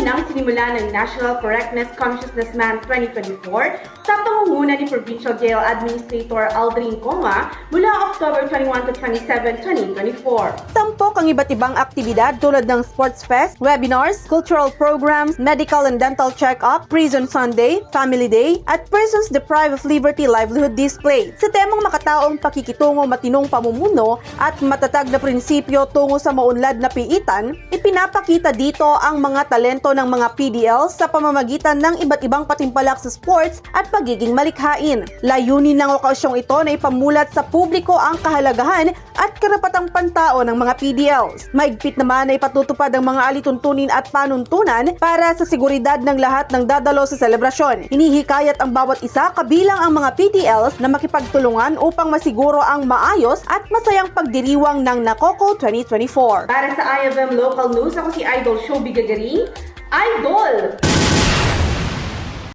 nang sinimula ng National Correctness Consciousness Month 2024 sa pangunguna ni Provincial Jail Administrator Aldrin Coma mula October 21 to 27, 2024. Tampok ang iba't ibang aktibidad tulad ng sports fest, webinars, cultural programs, medical and dental check-up, prison Sunday, family day, at persons deprived of liberty livelihood display. Sa temang makataong pakikitungo matinong pamumuno at matatag na prinsipyo tungo sa maunlad na piitan, ipinapakita dito ang mga talento ng mga PDL sa pamamagitan ng iba't ibang patimpalak sa sports at pagiging malikhain. Layunin ng okasyong ito na ipamulat sa publiko ang kahalagahan at karapatang pantao ng mga PDLs. Maigpit naman na ipatutupad ang mga alituntunin at panuntunan para sa seguridad ng lahat ng dadalo sa selebrasyon. Hinihikayat ang bawat isa kabilang ang mga PDLs na makipagtulungan upang masiguro ang maayos at masayang pagdiriwang ng Nakoko 2024. Para sa IFM Local News, ako si Idol Showbiz Gagaring. Idol!